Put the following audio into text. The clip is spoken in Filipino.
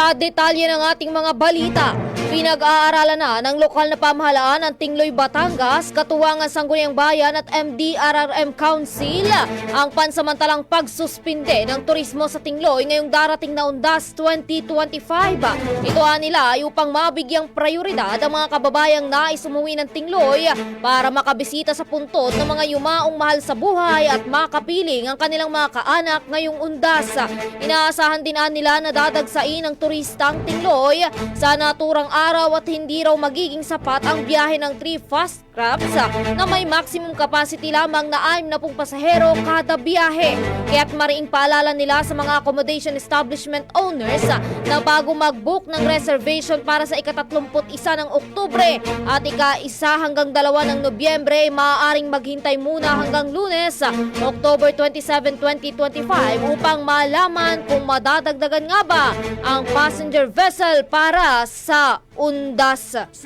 Sa detalye ng ating mga balita, pinag-aaralan na ng lokal na pamahalaan ng Tingloy, Batangas, Katuwangan Sangguniang Bayan at MDRRM Council ang pansamantalang pagsuspinde ng turismo sa Tingloy ngayong darating na Undas 2025. Ito nila ay upang mabigyang prioridad ang mga kababayang nais umuwi ng Tingloy para makabisita sa puntot ng mga yumaong mahal sa buhay at makapiling ang kanilang mga kaanak ngayong Undas. Inaasahan din nila na dadagsain ng turista ang Tingloy sa naturang araw at hindi raw magiging sapat ang biyahe ng 3 fast crabs na may maximum capacity lamang na 6 na pong pasahero kada biyahe. Kaya't mariing paalala nila sa mga accommodation establishment owners na bago mag-book ng reservation para sa ikatatlumput isa ng Oktubre at ika-isa hanggang dalawa ng Nobyembre maaaring maghintay muna hanggang lunes, October 27, 2025 upang malaman kung madadagdagan nga ba ang passenger vessel para sa Undas.